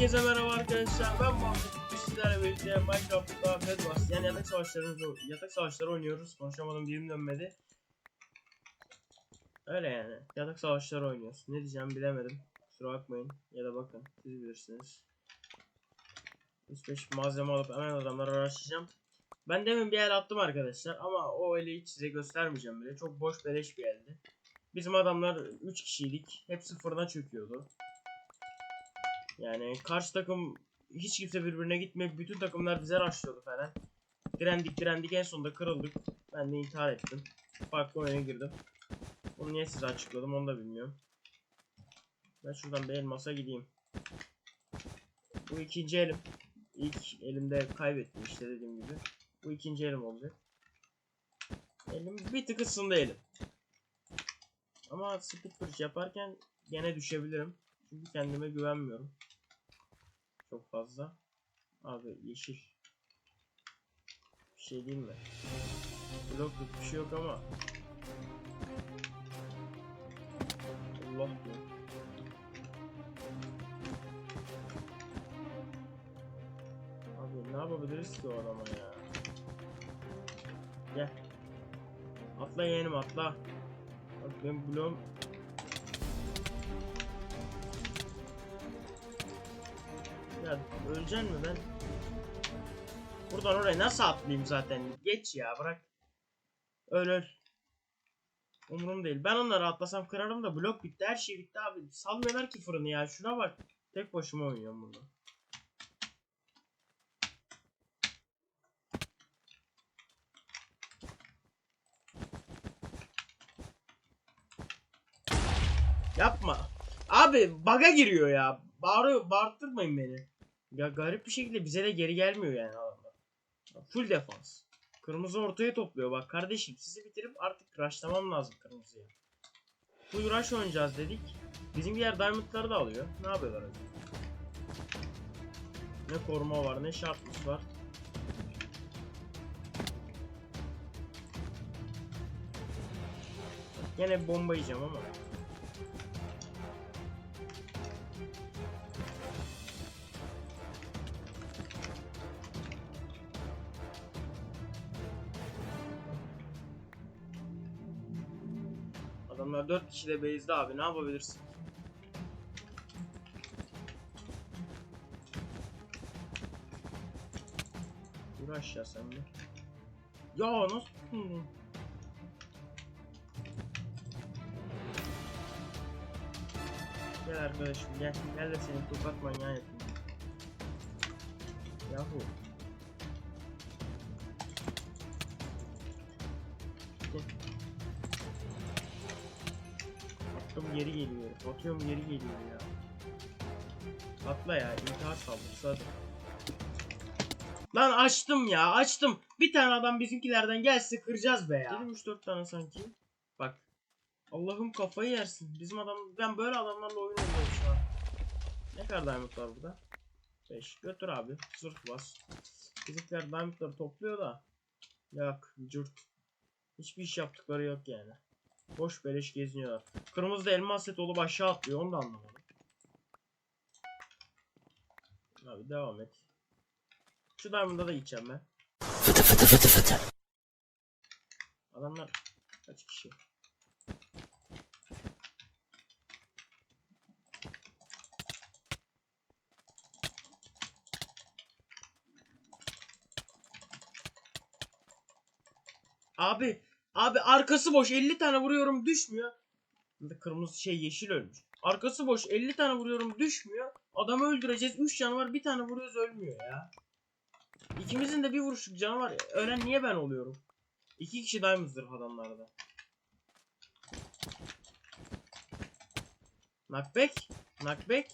Herkese merhaba arkadaşlar. Ben. Bugün Sizlerle birlikte Minecraft'ta Bedwars yani yatak savaşları yatak savaşları oynuyoruz. Konuşamadım dilim dönmedi. Öyle yani. Yatak savaşları oynuyoruz. Ne diyeceğim bilemedim. Kusura bakmayın. Ya da bakın. Siz bilirsiniz. 3-5 malzeme alıp hemen adamları araştıracağım. Ben demin bir el attım arkadaşlar ama o eli hiç size göstermeyeceğim bile. Çok boş beleş bir eldi. Bizim adamlar 3 kişiydik. Hepsi fırına çöküyordu. Yani karşı takım hiç kimse birbirine gitmeyip bütün takımlar bize rushlıyordu falan. Direndik direndik en sonunda kırıldık. Ben de intihar ettim. Farklı oyuna girdim. Bunu niye size açıkladım onu da bilmiyorum. Ben şuradan bir elmasa gideyim. Bu ikinci elim. İlk elimde kaybettim işte dediğim gibi. Bu ikinci elim olacak. Elim bir tık ısındı elim. Ama speed push yaparken gene düşebilirim. Çünkü kendime güvenmiyorum. Çok fazla. Abi yeşil. Bir şey değil mi? Blokluk bir şey yok ama. Allah bu. Abi ne yapabiliriz ki o adama ya? Gel. Atla yeğenim atla. Bak benim bloğum Ya öleceksin mi ben? Buradan oraya nasıl atlayayım zaten? Geç ya bırak. Öl öl. Umurum değil. Ben onları atlasam kırarım da blok bitti. Her şey bitti abi. Salmıyorlar ki fırını ya. Şuna bak. Tek başıma oynuyorum burada. Yapma. Abi baga giriyor ya. Bağırıyor, bağırtırmayın beni. Ya garip bir şekilde bize de geri gelmiyor yani adamlar. Full defans. Kırmızı ortaya topluyor bak kardeşim sizi bitirip artık rushlamam lazım kırmızıya. Full rush oynayacağız dedik. Bizim diğer diamondları da alıyor. Ne yapıyorlar acaba? Ne koruma var ne sharpness var. Yine bomba yiyeceğim ama. Adamlar 4 kişi de base'de abi ne yapabilirsin? Dur aşağı sen de. Ya nasıl? Hmm. Gel arkadaşım gel. Gel de seni tokat manyağı yapayım. Yahu. Geri geliyor. Atıyorum geri geliyor ya. Atla ya intihar saldırısı hadi. Lan açtım ya açtım. Bir tane adam bizimkilerden gelse kıracağız be ya. Dedim 3-4 tane sanki. Bak. Allah'ım kafayı yersin. Bizim adam ben böyle adamlarla oyun oynuyorum şu an. Ne kadar diamond var burada? 5. Götür abi. Zırt bas. Bizimkiler diamondları topluyor da. Yok cırt. Hiçbir iş yaptıkları yok yani. Boş beleş geziniyorlar. Kırmızı da elmas set olup aşağı atlıyor onu da anlamadım. Abi devam et. Şu diamond'a da gideceğim ben. Fıtı fıtı fıtı fıtı. Adamlar kaç kişi? Abi, abi arkası boş 50 tane vuruyorum düşmüyor. Kırmızı şey yeşil ölmüş. Arkası boş 50 tane vuruyorum düşmüyor. Adamı öldüreceğiz 3 canı var bir tane vuruyoruz ölmüyor ya. İkimizin de bir vuruşluk canı var. Ölen niye ben oluyorum? İki kişi diamond'dır adamlarda. Knockback? Knockback?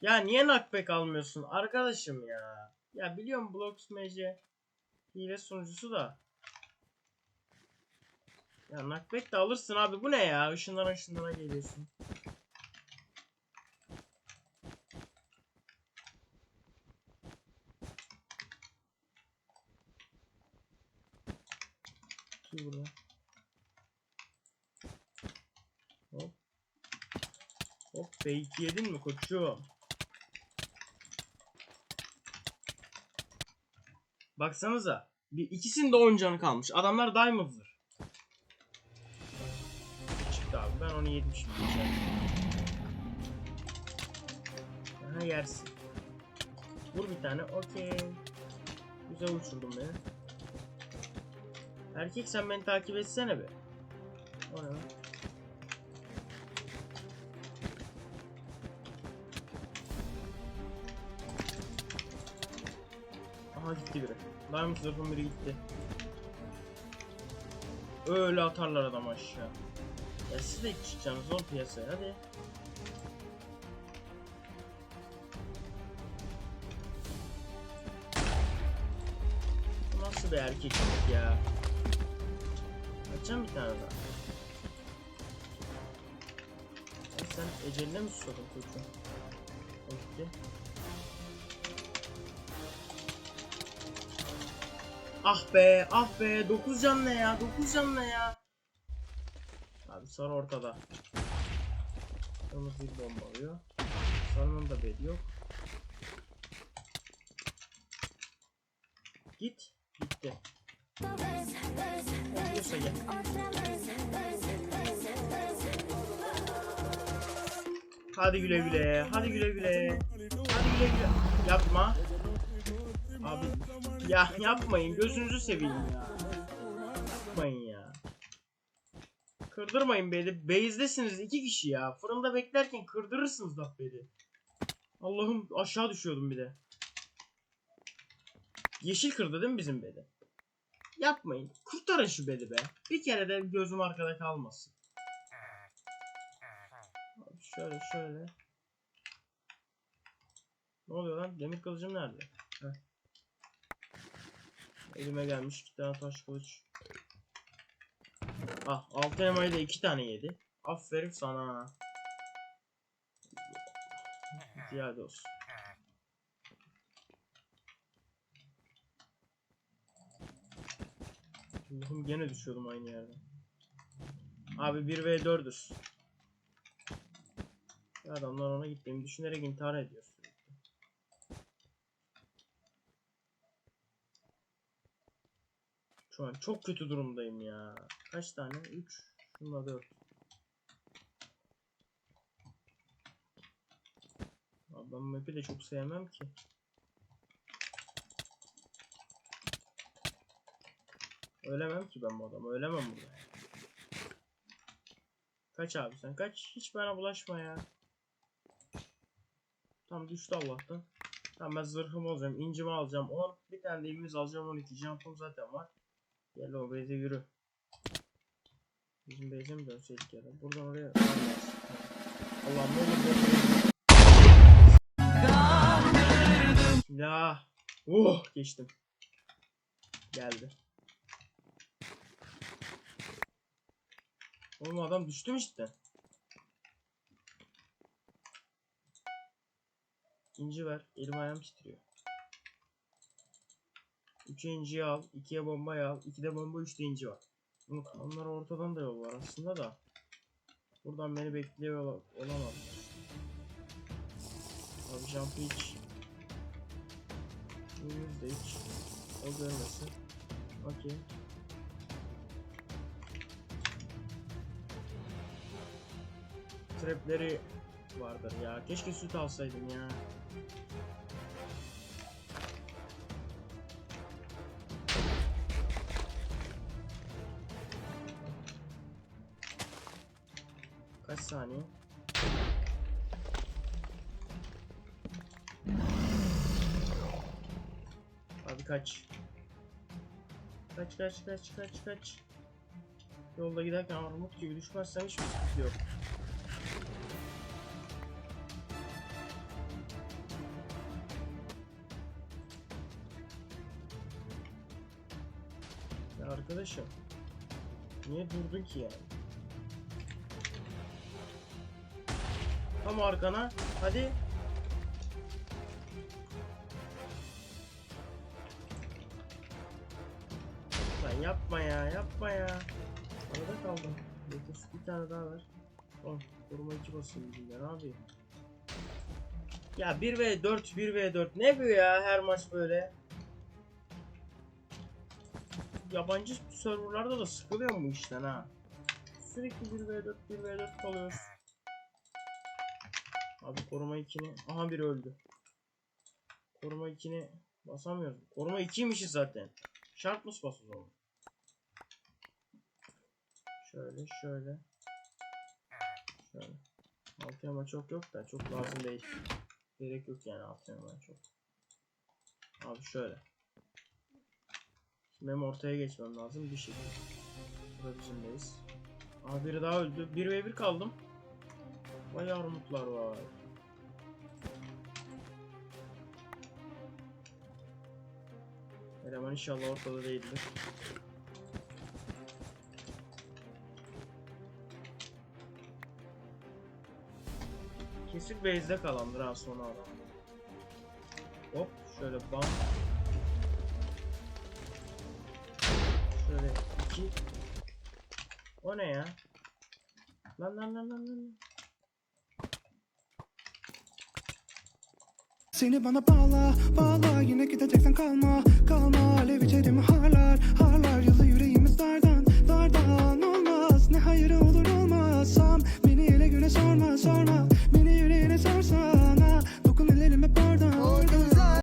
Ya niye knockback almıyorsun arkadaşım ya? Ya biliyorum Blocks MC hile sunucusu da. Ya knockback de alırsın abi bu ne ya? Işınlara ışınlara geliyorsun. Dur burada. Hop. Hop fake yedin mi koçum? Baksanıza. Bir ikisinin de 10 canı kalmış. Adamlar Diamond'dır. Çıktı abi. Ben onu yedim şimdi. içeride. Aha yersin. Vur bir tane. Okey. Güzel uçurdun beni. Erkek sen beni takip etsene be. O ne lan? Aha gitti biri. Diamond zırhın biri gitti. Öyle atarlar adam aşağı. Ya siz de çıkacaksınız oğlum piyasaya hadi. Nasıl bir erkeklik ya? Açacağım bir tane daha. Sen eceline mi susadın koçum? Gitti. Ah be, ah be. 9 can ne ya? 9 can ne ya? Abi sarı ortada. Kırmızı bir bomba alıyor. Sarının da bedi yok. Git. Gitti. Oluyorsa gel. Hadi güle güle. Hadi güle güle. Hadi güle güle. Yapma. Abi ya yapmayın gözünüzü seveyim ya. Yapmayın ya. Kırdırmayın beni. Base'desiniz iki kişi ya. Fırında beklerken kırdırırsınız da beni. Allah'ım aşağı düşüyordum bir de. Yeşil kırdı değil mi bizim bedi? Yapmayın. Kurtarın şu bedi be. Bir kere de gözüm arkada kalmasın. Abi şöyle şöyle. Ne oluyor lan? Demir kılıcım nerede? Heh. Elime gelmiş iki tane taş kılıç. Ah altı elmayı da iki tane yedi. Aferin sana. Ziyade olsun. Allah'ım gene düşüyordum aynı yerden. Abi 1v4'üz. Adamlar ona gittiğimi düşünerek intihar ediyor sürekli. Şu an çok kötü durumdayım ya. Kaç tane? 3. Şunla 4. Abi ben map'i de çok sevmem ki. Ölemem ki ben bu adamı. Ölemem burada. Kaç abi sen kaç. Hiç bana bulaşma ya. Tam düştü Allah'tan. Tamam ben zırhımı alacağım. incimi alacağım. 10. Bir tane de evimiz alacağım. 12. Jump'ım zaten var. Gel o base'e yürü. Bizim base'e mi dönseydik ya da? Buradan oraya. Allah'ım ne olur dönmeyin. Bismillah. Oh geçtim. Geldi. Oğlum adam düştü mü işte? İnci ver. Elim ayağım titriyor. 3'e inciyi al. 2'ye bombayı al. 2'de bomba 3'te inci var. Unutma. Onlar ortadan da yol var aslında da. Buradan beni bekliyor ola olamaz. Abi jump hiç. Da hiç. O görmesin. Okey. Trapleri vardır ya. Keşke süt alsaydım ya. Saniye? Abi kaç. Kaç kaç kaç kaç kaç. Yolda giderken armut gibi düşmezsem hiçbir sıkıntı yok. Ya arkadaşım. Niye durdun ki yani? Tam arkana. Hadi. Lan yapma ya, yapma ya. Arada kaldım. Bir tane daha ver. Tamam. Koruma 2 basıyor bizimler abi. Ya 1v4 1v4 ne bu ya her maç böyle. Yabancı serverlarda da sıkılıyor mu işten ha? Sürekli 1v4 1v4 kalıyoruz. Abi koruma 2'ni aha biri öldü. Koruma 2'ni basamıyoruz. Koruma 2'ymişiz zaten. Şart mı basız oldu? Şöyle şöyle. Şöyle. Altı yama çok yok da çok lazım değil. Gerek yok yani altı çok. Abi şöyle. Şimdi benim ortaya geçmem lazım bir şekilde. Burada bizimdeyiz. Abi biri daha öldü. 1 ve 1 kaldım. Vay armutlar var. Eleman inşallah ortada değildir. Kesik base'de kalandır ha sonu adam. Hop şöyle bam. Şöyle iki. O ne ya? Lan lan lan lan lan. Seni bana bağla, bağla. Yine gideceksen kalma, kalma. Alev içerim